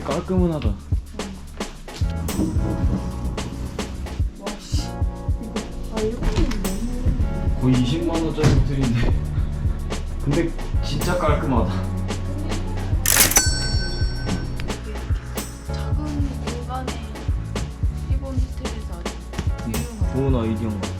근데 깔끔은 하다. 와씨 이거 아 이거는 너무 거의 20만 원짜리 호텔인데. 근데 진짜 깔끔하다. 작은 공간에 일본 호텔에서 아주 유용한 좋은 아이디어인 것 같아.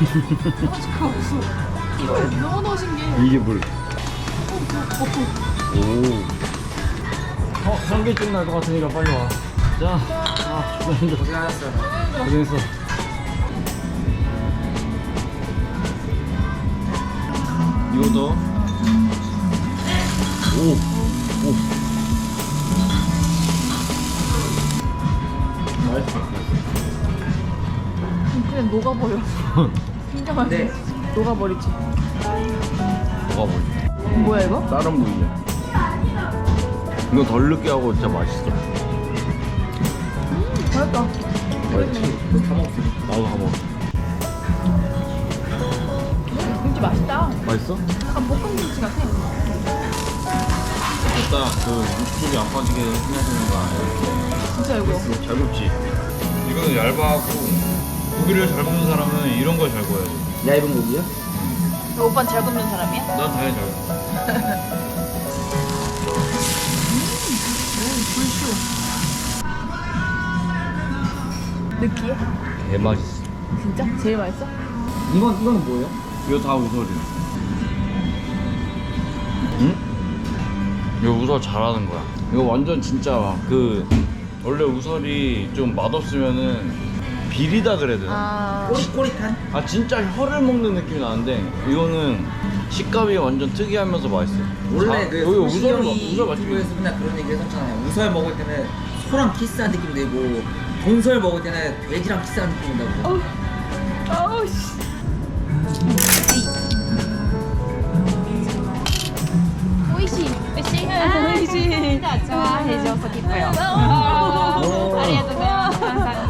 을 정도거든요 아 무서워 이거 너무 신기해 이게 물. 오. 어, 현기증 날것 같으니까 빨리 와. 자, 아. 고생하셨어. 고생했어. 이거 더. 오, 오. 그냥 녹아버려 진짜 맛있어 녹아버리지 뭐가 뭐지? 뭐야 이거? 다른 부위야. 이거 덜 느끼하고 진짜 맛있어. 맛있다 맛있지? 다 먹었어. 나도 다 먹었어. 김치 맛있다 맛있어? 약간 볶음 김치 같아 됐다. 그 육즙이 안 빠지게 해주는 거 아니야? 진짜 이거 잘 굽지. 이거는 얇아갖고 고기를 잘 굽는 사람은 이런 걸 잘 구워야 돼. 얇은 고기요? 저 오빠는 잘 굽는 사람이야? 난 당연히 잘 구워. 느끼해? 개 맛있어. 진짜? 제일 맛있어? 이건 이거는 뭐예요? 이거 다 우설이. 응? 이거 우설 잘하는 거야. 이거 완전 진짜 그 원래 우설이 좀 맛없으면은 비리다 그래야 되나? 아, 꼬릿꼬릿한? 아 진짜 혀를 먹는 느낌이 나는데 이거는 식감이 완전 특이하면서 맛있어요. 원래 자, 그 여기 우설 맛 소시형이 우설 맛집이 유튜브에서 맨날 그런 얘기 했었잖아요 우설 먹을 때는 소랑 키스한 느낌 내고 동설 먹을 때는 돼지랑 키스한 느낌 낸다고 어우, 어우, 씨. 오이시. 오이시. 네, 아, 오이시. 감사합니다. 좋아해줘서 기뻐요. 어. 아, 오. 감사합니다. 어.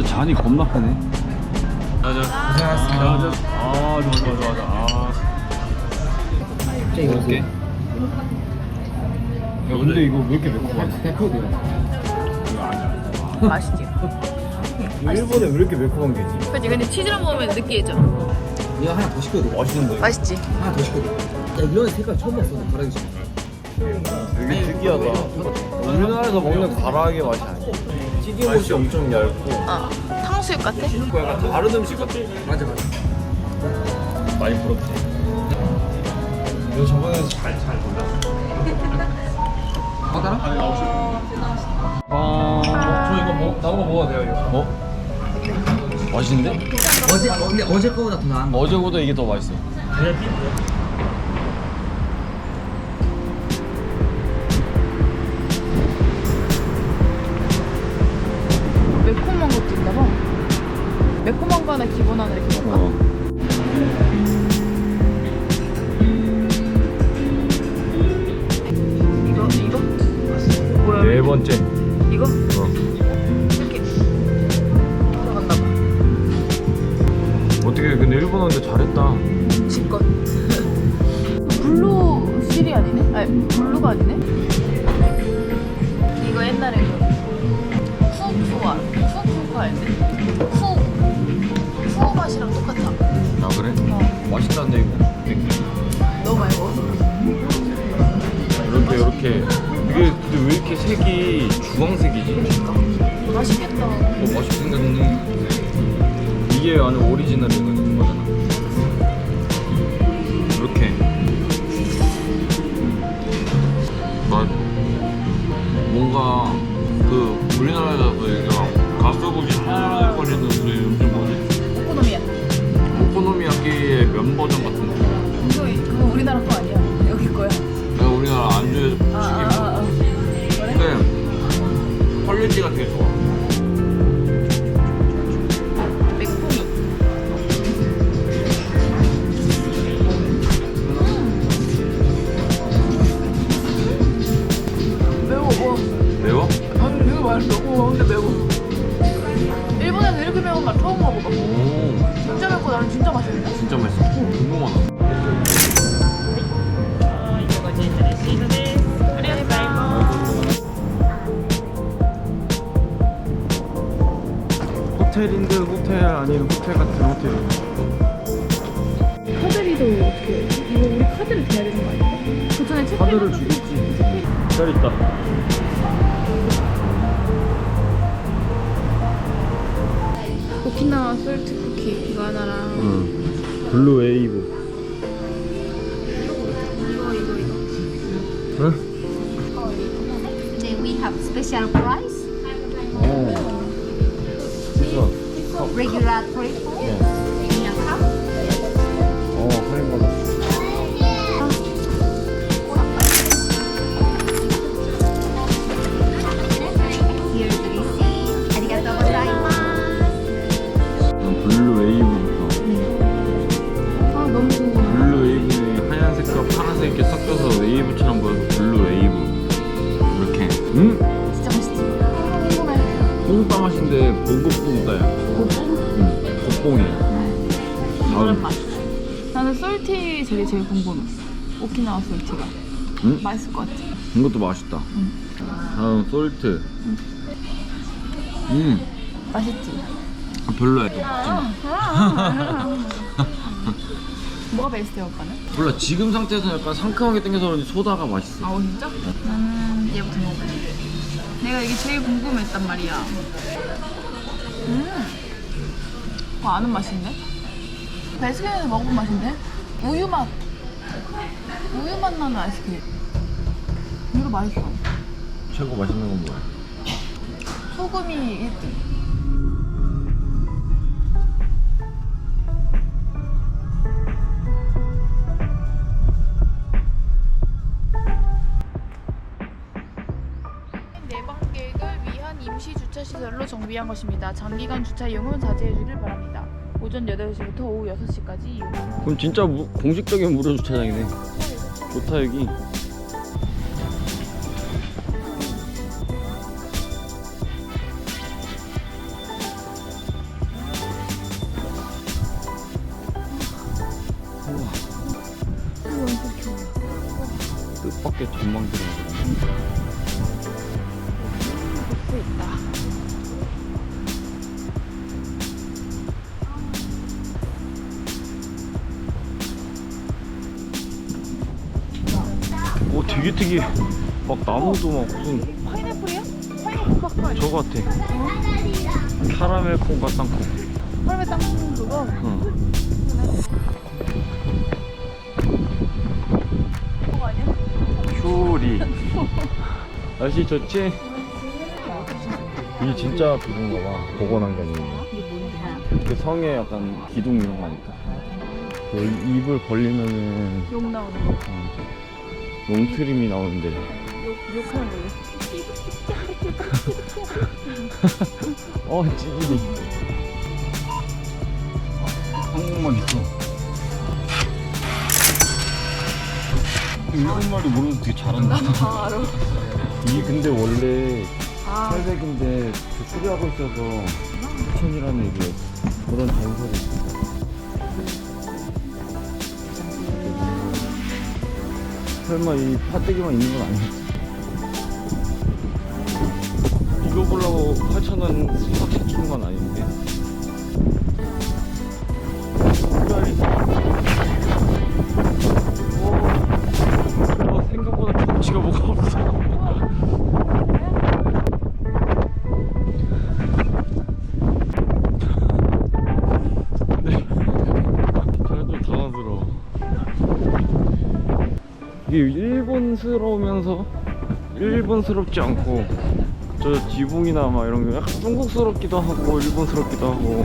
진짜 잔이 겁나 크네. 맞아. 고생하셨습니다. 아, 좋아, 좋아, 좋아, 좋아. 아. 진짜 이거 먹을게. 야, 근데 이거 왜 이렇게 매콤하지? 대표돼요 맛있지 일본에 왜 이렇게 매콤한 게 있지? 그치 근데 치즈랑 먹으면 느끼해져 이거 하나 더 시켜도 돼 맛있는데? 맛있지 하나 더 시켜도 돼 야 이런 색깔 처음 봤어 나 가라기 싫어 되게 특이하다. 우리나라에서 먹는 가라아게 맛이 아니야. 튀김옷이 엄청 얇고 어 탕수육 같아? 약간 다른 음식 같아. 맞아 맞아 많이 부럽지. 너 저번에 잘잘 골랐어. 받아라? 아, 저 이거 뭐 나온 거 먹어도 돼요 이거? 뭐? 맛있는데? 어제 어, 근데 어제 거보다 더 나은 거 어제보다 이게 더 맛있어. 매콤한 매콤한 거 하나 기본 하나 이렇게 먹을까? 어. 이거 이거? 뭐야 네 번째. 이거? 어. 이렇게 들어갔나 봐 어떻게 근데 잘했다. 지껏. 블루 실이 아니네? 아니 블루가 아니네? 주황색이지? 맛있겠다. 어 맛있게 생겼네. 이게 안에 오리지널 이거든 거잖아. 이렇게. 나 뭔가 그 우리나라에서 그 가스고기 하늘거리는 호텔인데 호텔 아닌 호텔 같은 호텔. 카드리도 어떻게 해? 이거 우리 카드를 대야 되는 거 아니야? 그 전에 체크 카드를 주겠지. 기다렸다. 오키나와 솔트 쿠키 이거 하나랑 응. 블루 웨이브. 이거 이거 이거 응? Then we have special price regulatory. Yes. 나는 솔티 되게 제일 궁금해 오키나와 솔티가 응? 맛있을 것 같아 이것도 맛있다. 다음 솔트. 음, 맛있지? 별로야. 뭐가 베스트야 오빠는? 몰라 지금 상태에서 약간 상큼하게 땡겨서 그런지 소다가 맛있어. 아 진짜? 나는 얘부터 먹어볼게 내가 이게 제일 궁금했단 말이야 음 그거 아는 맛인데? 베스킨에서 먹어본 맛인데? 우유 맛 우유 맛 나는 아이스크림 이거 맛있어 최고 맛있는 건 뭐야? 소금이 1등 내방객을 위한 임시 주차 시설로 정비한 것입니다. 장기간 주차 이용은 자제해 주길 바랍니다. 오전 8시부터 오후 6시까지 이용. 그럼 진짜 무- 공식적인 무료 주차장이네. 좋다 여기. 뜻밖의 나거든. 또 있다. 되게. 막 나무도 막 무슨 파인애플이야? 파인애플 아니야? 저거 같아. 카라멜 콩과 땅콩. 헐메 땅 그거? 응. 그거 아니야? 큐리. 날씨 좋지? 이게 진짜 그건가 봐. 보건환경이네. 이게 뭔데? 그 성에 약간 기둥 이런 거 아닐까? 그 입을 벌리면은 욕 나오는 거. 어, 롱트림이 나오는데. 욕, 욕하는 거. 어, 찌질이. 한국말 있어. 일본말도 모르면서 되게 잘한다. 다 알아. 이게 근데 원래 아, 800인데 그 수리하고 있어서 천이라는 이게 그런 전설이 설마 이 파떼기만 있는 건 아니겠지? 이거 보려고 8,000원 수박 시키는 건 아닌데. 이게 일본스러우면서 일본스럽지 않고 저 지붕이나 막 이런 게 약간 중국스럽기도 하고 일본스럽기도 하고.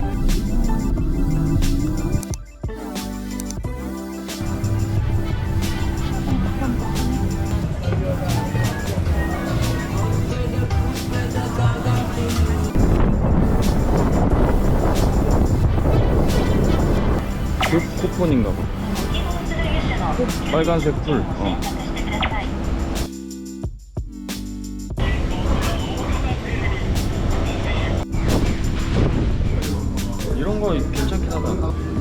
그 쿠폰인가 봐 빨간색 풀 어. 이런 거 괜찮긴 하다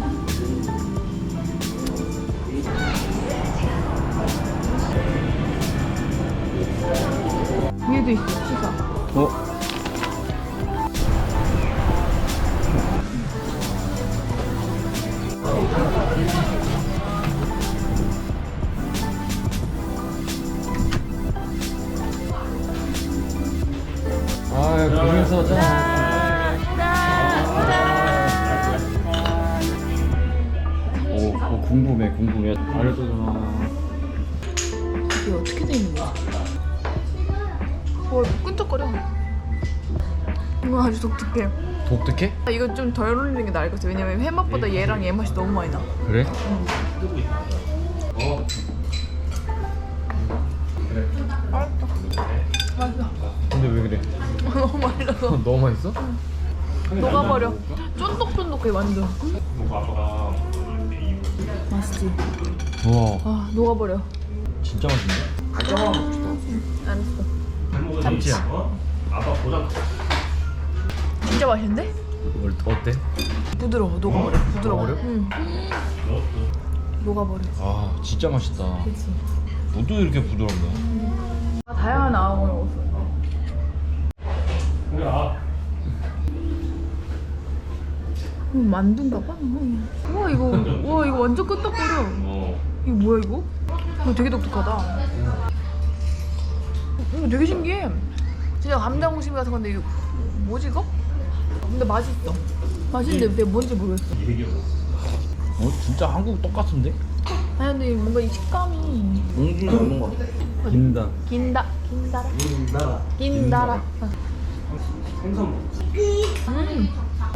궁금해, 궁금해. 알려줘라. 이게 어떻게 돼 있는 거야? 어 끈적거려 이거 아주 독특해 독특해? 아, 이거 좀덜 올리는 게 나을 것 같아 왜냐면 회맛보다 얘랑 얘 맛이 너무 많이 나 그래? 맛있어 근데 왜 그래? 너무 말라서 너무 맛있어? 녹아버려 쫀득쫀득해 완전 맛있지? 우와, 아 녹아버려 진짜 맛있네. 알았어 참치야. 진짜 맛있는데? 어때? 부드러워 녹아버려 부드러워 녹아버려? 응 녹아버려 아, 진짜 맛있다. 그치 너도 이렇게 부드럽네. 아, 다양한 아웅을 먹었어 음, 만두인가 봐. 음. 우와 이거 우와 이거 완전 끄떡거려. 어. 이거 뭐야 이거? 이거 되게 독특하다. 이거 되게 신기해. 진짜 감자무심 같은 건데 이거 뭐지 이거? 근데 맛있어. 맛있는데 내가 뭔지 모르겠어. 어, 진짜 한국 똑같은데? 아니 근데 뭔가 이 식감이 웅중이 없는 거 같아. 긴다. 긴다 긴다라 긴다라. 생선 음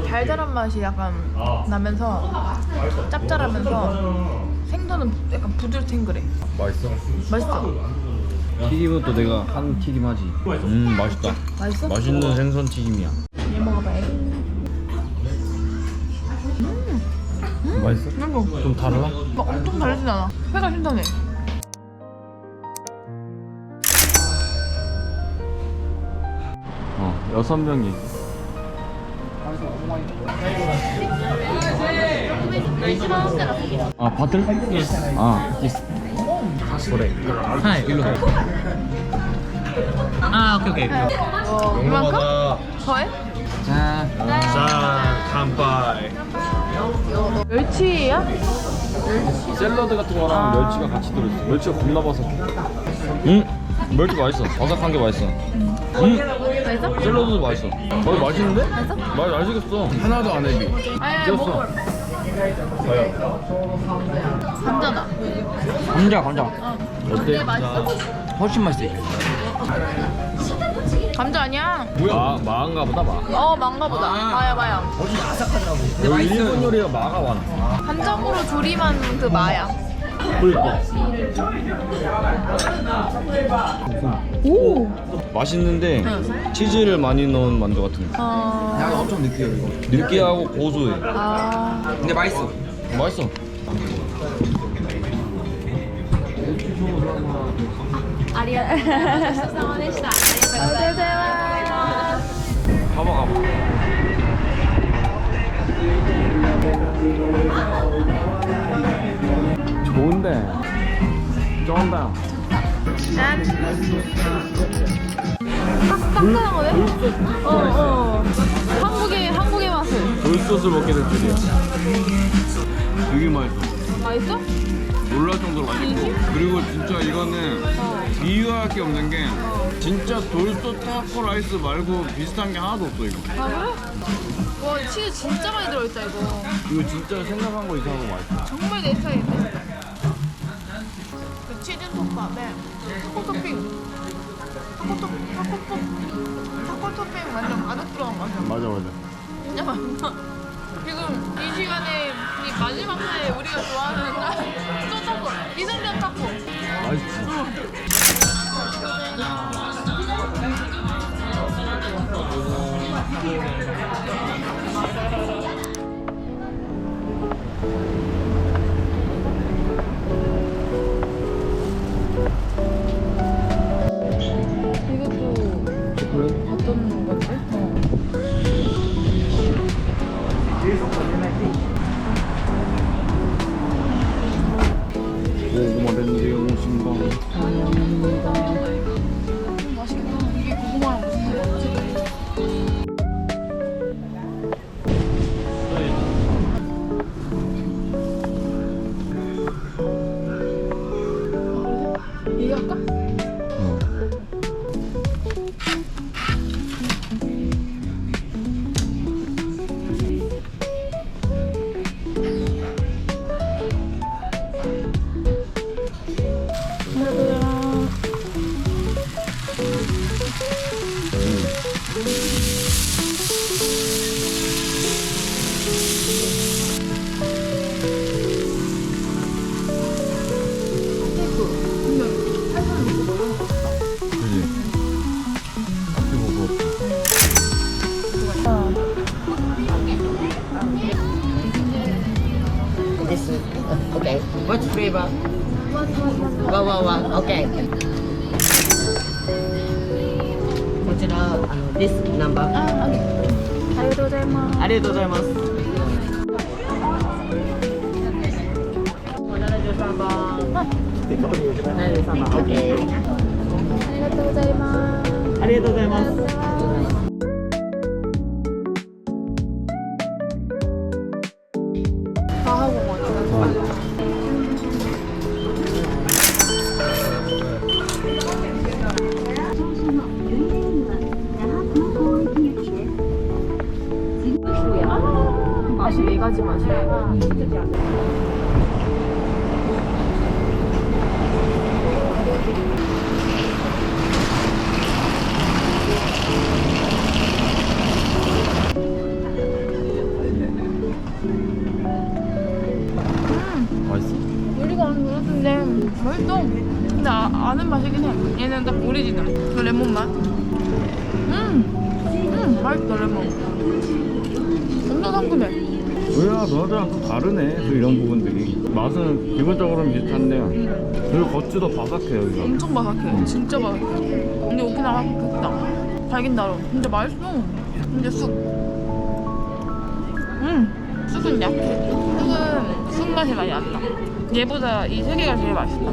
달달한 맛이 약간 나면서 짭짤하면서 생선은 약간 부들탱글해. 맛있어? 맛있어. 튀김은 또 내가 한 튀김 하지. 음, 맛있다. 맛있어? 맛있는 생선 튀김이야. 얘 먹어봐. 얘. 맛있어? 이거 좀 달라? 막 엄청 다르진 않아. 회가 신선해. 어, 여섯 명이. 아, 바틀? 아, yes. 그래. 하이, 일로 가. 아 오케이 오케이 어, 이만큼? 더해? 자, 자 간파이 멸치야? 샐러드 같은 거랑 멸치가 같이 들어있어. 멸치가 겁나 바삭해. 응? 멸치 맛있어. 바삭한 게 맛있어. 응? 맛있어? 샐러드도 맛있어. 어, 맛있는데? 맛있어? 맛 맛있겠어. 하나도 안 해비. 아니. 먹어. 감자다. 감자, 감자. 어. 어때? 맛있어? 훨씬 맛있어. 감자 아니야? 뭐야? 마, 마인가 보다, 마. 어, 망가 보다. 마야, 마야. 여기 일본 요리가 마가 많아. 간장으로 조림한 그 마야. 그러니까. 오! 맛있는데 응. 치즈를 많이 넣은 만두 같은 거. 어... 양이 엄청 느끼해요 이거. 느끼하고 고소해. 아... 근데 맛있어. 맛있어. 가봐 가봐. 짠. 딱 따끈한 거네? 어, 어. 한국의, 한국의 맛을. 돌소스 먹게 될 줄이야. 되게 맛있어. 맛있어? 놀랄 정도로 맛있고 그리고 진짜 이거는 비유할 게 없는 게 진짜 돌소 타코 라이스 말고 비슷한 게 하나도 없어 이거. 아, 그래? 와, 치즈 진짜 많이 들어있다, 이거. 이거 진짜 생각한 거 이상하고 맛있어. 정말 내 스타일인데? 그 치즈 톱밥에 타코 토핑. 타코 토, 타코 토, 타코 토핑 완전 가득 들어간 맛이야. 맞아 맞아. 진짜 맛있다. 지금 이 시간에 이 마지막 날에 우리가 좋아하는 소타코, 이승전 타코. 맛있지. 이 flavor? Wow, wow, wow. Okay. こちら、あの、this number. ありがとうございます。ありがとうございます。73番。73番。OK。ありがとうございます。ありがとうございます。 맛이 네 가지 맛이야. 맛있어? 우리가 아는 그릇인데 맛있어. 근데 아, 아는 맛이긴 해. 얘는 딱 오리지널. 그 레몬 맛. 음, 음, 맛있다 레몬. 엄청 상큼해. 뭐야 너랑 또 다르네 또 이런 부분들이 맛은 기본적으로는 비슷한데 그리고 겉도 바삭해 여기가 엄청 바삭해. 진짜 바삭해. 근데 오키나와 극당. 달긴다로. 진짜 맛있어. 근데 쑥. 음, 쑥은 약해. 쑥은 쑥 맛이 많이 난다. 얘보다 이 세 개가 제일 맛있다.